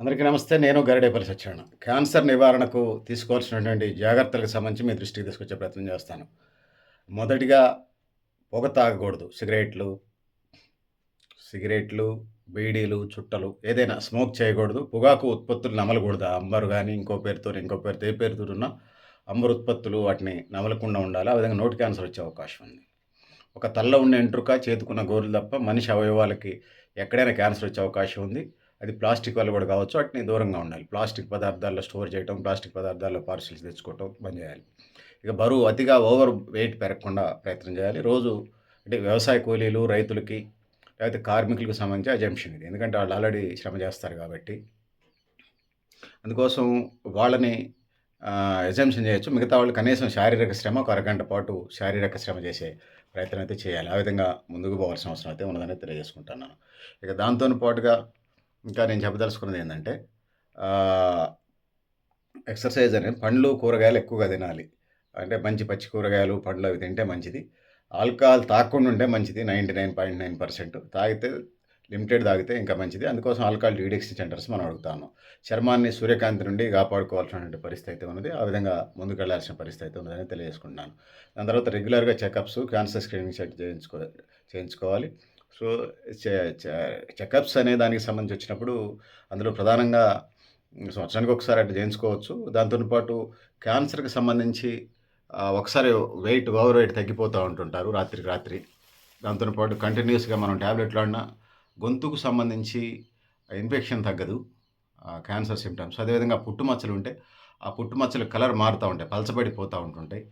అందరికీ నమస్తే నేను గరిడేపల్లి సత్యనారాయణ క్యాన్సర్ నివారణకు తీసుకోవాల్సినటువంటి జాగ్రత్తలకు సంబంధించి మీ దృష్టికి తీసుకొచ్చే ప్రయత్నం చేస్తాను. మొదటిగా పొగ తాగకూడదు. సిగరెట్లు సిగరెట్లు బీడీలు చుట్టలు ఏదైనా స్మోక్ చేయకూడదు. పొగాకు ఉత్పత్తులు నమలకూడదు. అంబరు కానీ ఇంకో పేరుతో ఇంకో పేరుతో ఏ పేరుతో ఉన్నా అంబరు ఉత్పత్తులు వాటిని నమలకుండా ఉండాలి. ఆ విధంగా నోటి క్యాన్సర్ వచ్చే అవకాశం ఉంది. ఒక తల్ల ఉన్న ఎంట్రుక చేతుకున్న గోర్లు తప్ప మనిషి అవయవాలకి ఎక్కడైనా క్యాన్సర్ వచ్చే అవకాశం ఉంది. అది ప్లాస్టిక్ వల్ల కూడా కావచ్చు వాటిని దూరంగా ఉండాలి. ప్లాస్టిక్ పదార్థాల్లో స్టోర్ చేయటం ప్లాస్టిక్ పదార్థాల్లో పార్సిల్స్ తెచ్చుకోవటం బంద్ చేయాలి. ఇక బరువు అతిగా ఓవర్ వెయిట్ పెరగకుండా ప్రయత్నం చేయాలి. రోజు అంటే వ్యవసాయ కూలీలు రైతులకి లేకపోతే కార్మికులకు సంబంధించి అజంప్షన్ ఇది. ఎందుకంటే వాళ్ళు ఆల్రెడీ శ్రమ చేస్తారు కాబట్టి. అందుకోసం వాళ్ళని ఎజంప్షన్ చేయొచ్చు. మిగతా వాళ్ళు కనీసం శారీరక శ్రమ ఒక అరగంట పాటు శారీరక శ్రమ చేసే ప్రయత్నం అయితే చేయాలి. ఆ విధంగా ముందుకు పోవాల్సిన అవసరం అయితే ఉన్నదని తెలియజేసుకుంటున్నాను. ఇక దాంతో పాటుగా ఇంకా నేను చెప్పదలుచుకున్నది ఏంటంటే ఎక్సర్సైజ్ అనేది పండ్లు కూరగాయలు ఎక్కువగా తినాలి. అంటే మంచి పచ్చి కూరగాయలు పండ్లు అవి తింటే మంచిది. ఆల్కహాల్ తాగకుండా ఉంటే మంచిది ninety nine point nine percent. తాగితే లిమిటెడ్ తాగితే ఇంకా మంచిది. అందుకోసం ఆల్కహాల్ డీడెక్స్ సెంటర్స్ మనం అడుగుతాను చర్మాన్ని సూర్యకాంతి నుండి కాపాడుకోవాల్సినటువంటి పరిస్థితి అయితే ఉన్నది. ఆ విధంగా ముందుకెళ్ళాల్సిన పరిస్థితి అయితే ఉన్నదని తెలియజేసుకుంటున్నాను. దాని తర్వాత రెగ్యులర్గా చెకప్స్ క్యాన్సర్ స్క్రీనింగ్ సెట్ చేయించుకో చేయించుకోవాలి. సో చెకప్స్ అనే దానికి సంబంధించి వచ్చినప్పుడు అందులో ప్రధానంగా సంవత్సరానికి ఒకసారి అట్లా చేయించుకోవచ్చు. దాంతోపాటు క్యాన్సర్కి సంబంధించి ఒకసారి వెయిట్ ఓవర్ వెయిట్ తగ్గిపోతూ ఉంటుంటారు రాత్రికి రాత్రి. దాంతోపాటు కంటిన్యూస్గా మనం ట్యాబ్లెట్లు ఆడినా గొంతుకు సంబంధించి ఇన్ఫెక్షన్ తగ్గదు క్యాన్సర్ సిమ్టమ్స్ అదేవిధంగా పుట్టుమచ్చలు ఉంటే ఆ పుట్టుమచ్చలు కలర్ మారుతూ ఉంటాయి పలచబడిపోతూ ఉంటుంటాయి.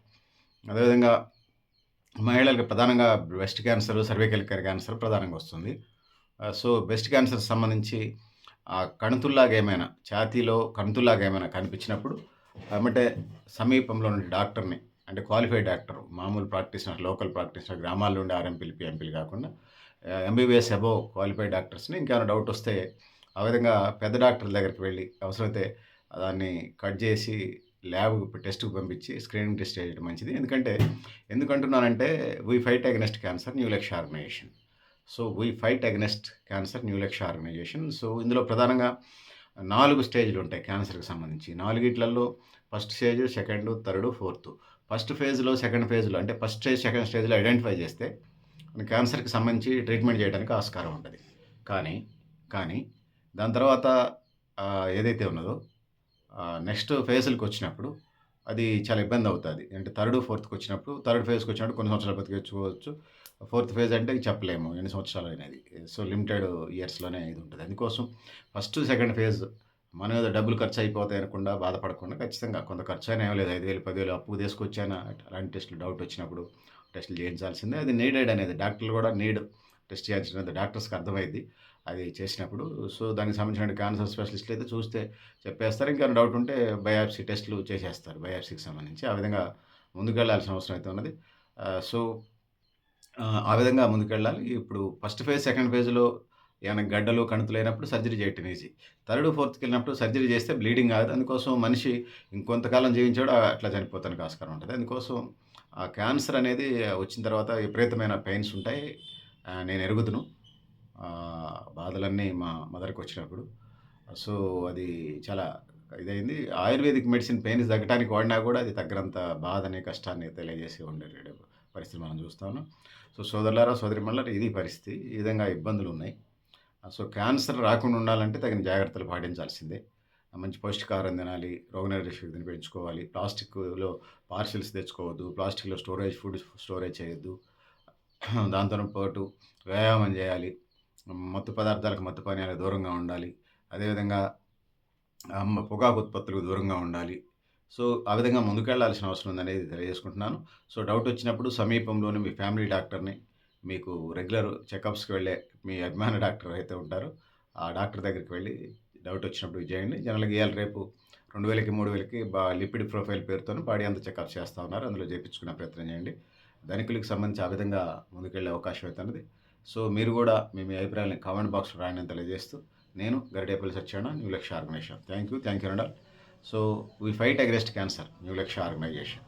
అదేవిధంగా మహిళలకు ప్రధానంగా బ్రెస్ట్ క్యాన్సర్ సర్వైకల్ క్యాన్సర్ ప్రధానంగా వస్తుంది. సో బ్రెస్ట్ క్యాన్సర్ సంబంధించి కణుతుల్లాగా ఏమైనా ఛాతీలో కణుతుల్లాగా ఏమైనా కనిపించినప్పుడు uh, అంటే సమీపంలో ఉన్న డాక్టర్ని అంటే క్వాలిఫైడ్ డాక్టర్ మామూలు ప్రాక్టీషనర్ లోకల్ ప్రాక్టీషనర్ గ్రామాల్లో ఉండే ఆర్ఎంపీలు పిఎంపీలు కాకుండా ఎంబీబీఎస్ అబోవ్ క్వాలిఫైడ్ డాక్టర్స్ని ఇంకేమైనా డౌట్ వస్తే ఆ విధంగా పెద్ద డాక్టర్ దగ్గరికి వెళ్ళి అవసరమైతే దాన్ని కట్ చేసి ల్యాబ్ టెస్ట్కి పంపించి స్క్రీనింగ్ టెస్ట్ చేయడం మంచిది. ఎందుకంటే ఎందుకంటున్నానంటే we fight against cancer new లెక్స్ organization so we fight against cancer new లెక్స్ organization so ఇందులో ప్రధానంగా నాలుగు స్టేజ్లు ఉంటాయి క్యాన్సర్కి సంబంధించి. నాలుగిట్లలో first stage second third fourth. First ఫేజ్లో సెకండ్ ఫేజ్లో అంటే ఫస్ట్ స్టేజ్ సెకండ్ స్టేజ్లో ఐడెంటిఫై చేస్తే క్యాన్సర్కి సంబంధించి ట్రీట్మెంట్ చేయడానికి ఆస్కారం ఉంటుంది. కానీ కానీ దాని తర్వాత ఏదైతే ఉన్నదో నెక్స్ట్ ఫేజ్లకు వచ్చినప్పుడు అది చాలా ఇబ్బంది అవుతుంది. అంటే థర్డ్ ఫోర్త్కి వచ్చినప్పుడు థర్డ్ ఫేజ్కి వచ్చినప్పుడు కొన్ని సంవత్సరాలు బతికొచ్చుకోవచ్చు ఫోర్త్ ఫేజ్ అంటే చెప్పలేము ఎన్ని సంవత్సరాలు అనేది. సో లిమిటెడ్ ఇయర్స్లోనే ఇది ఉంటుంది. అందుకోసం ఫస్ట్ సెకండ్ ఫేజ్ మన ఏదో డబ్బులు ఖర్చు అయిపోతాయి అనకుండా బాధపడకుండా ఖచ్చితంగా కొంత ఖర్చు అయినా లేదు. ఐదు వేలు పదివేలు అప్పు తీసుకొచ్చానా? అలాంటి టెస్టులు డౌట్ వచ్చినప్పుడు టెస్టులు చేయించాల్సిందే. అది నీడెడ్ అనేది. డాక్టర్లు కూడా నీడ్ టెస్ట్ చేయాల్సినది డాక్టర్స్కి అర్థమైంది. అది చేసినప్పుడు. సో దానికి సంబంధించిన క్యాన్సర్ స్పెషలిస్ట్లు అయితే చూస్తే చెప్పేస్తారు. ఇంకా డౌట్ ఉంటే బయాప్సీ టెస్టులు చేసేస్తారు. బయాప్సీకి సంబంధించి ఆ విధంగా ముందుకెళ్ళాల్సిన అవసరం అయితే ఉన్నది. సో ఆ విధంగా ముందుకెళ్ళాలి. ఇప్పుడు ఫస్ట్ ఫేజ్ సెకండ్ ఫేజ్లో ఏమైనా గడ్డలు కణుతులు అయినప్పుడు సర్జరీ చేయటం ఈజీ. థర్డ్ ఫోర్త్కి వెళ్ళినప్పుడు సర్జరీ చేస్తే బ్లీడింగ్ కాదు అందుకోసం మనిషి ఇంకొంతకాలం జీవించాడు అట్లా చనిపోతానికి ఆస్కారం ఉంటుంది. అందుకోసం ఆ క్యాన్సర్ అనేది వచ్చిన తర్వాత విపరీతమైన పెయిన్స్ ఉంటాయి. నేను ఎరుగుతును బాధలన్నీ మా మదర్కి వచ్చినప్పుడు. సో అది చాలా ఇదైంది. ఆయుర్వేదిక్ మెడిసిన్ పెయిన్స్ తగ్గడానికి వాడినా కూడా అది తగ్గనంత బాధని కష్టాన్ని తెలియజేసి ఉండే పరిస్థితి మనం చూస్తాను. సో సోదరులారా సోదరిమల్లారా ఇది పరిస్థితి. ఈ విధంగా ఇబ్బందులు ఉన్నాయి. సో క్యాన్సర్ రాకుండా ఉండాలంటే తగిన జాగ్రత్తలు పాటించాల్సిందే. మంచి పౌష్టికాహారం తినాలి రోగనిరోధక శక్తిని పెంచుకోవాలి. ప్లాస్టిక్లో పార్సిల్స్ తెచ్చుకోవద్దు ప్లాస్టిక్లో స్టోరేజ్ ఫుడ్ స్టోరేజ్ చేయొద్దు. దాంతో పాటు వ్యాయామం చేయాలి. మత్తు పదార్థాలకు మత్తు పానీయాలకు దూరంగా ఉండాలి. అదేవిధంగా పొగాకు ఉత్పత్తులకు దూరంగా ఉండాలి. సో ఆ విధంగా ముందుకెళ్ళాల్సిన అవసరం ఉందనేది తెలియజేసుకుంటున్నాను. సో డౌట్ వచ్చినప్పుడు సమీపంలోని మీ ఫ్యామిలీ డాక్టర్ని మీకు రెగ్యులర్ చెకప్స్కి వెళ్ళే మీ అభిమాన డాక్టర్ అయితే ఉంటారో. ఆ డాక్టర్ దగ్గరికి వెళ్ళి డౌట్ వచ్చినప్పుడు చేయండి. జనరల్గా ఇవాళ రేపు రెండు వేలకి మూడు వేలకి బా లిపిడ్ ప్రొఫైల్ పేరుతో బాడీ అంతా చెకప్ చేస్తూ ఉన్నారు. అందులో చేయించుకునే ప్రయత్నం చేయండి. ధనికులకు సంబంధించి ఆ విధంగా ముందుకెళ్ళే అవకాశం అయితే ఉన్నది. సో మీరు కూడా మీ మీ అభిప్రాయాన్ని కామెంట్ బాక్స్లో రాయని తెలియజేస్తూ నేను Garidepalli Satyana new Lakshya organization. Thank you thank you and so we fight against cancer new Lakshya organization.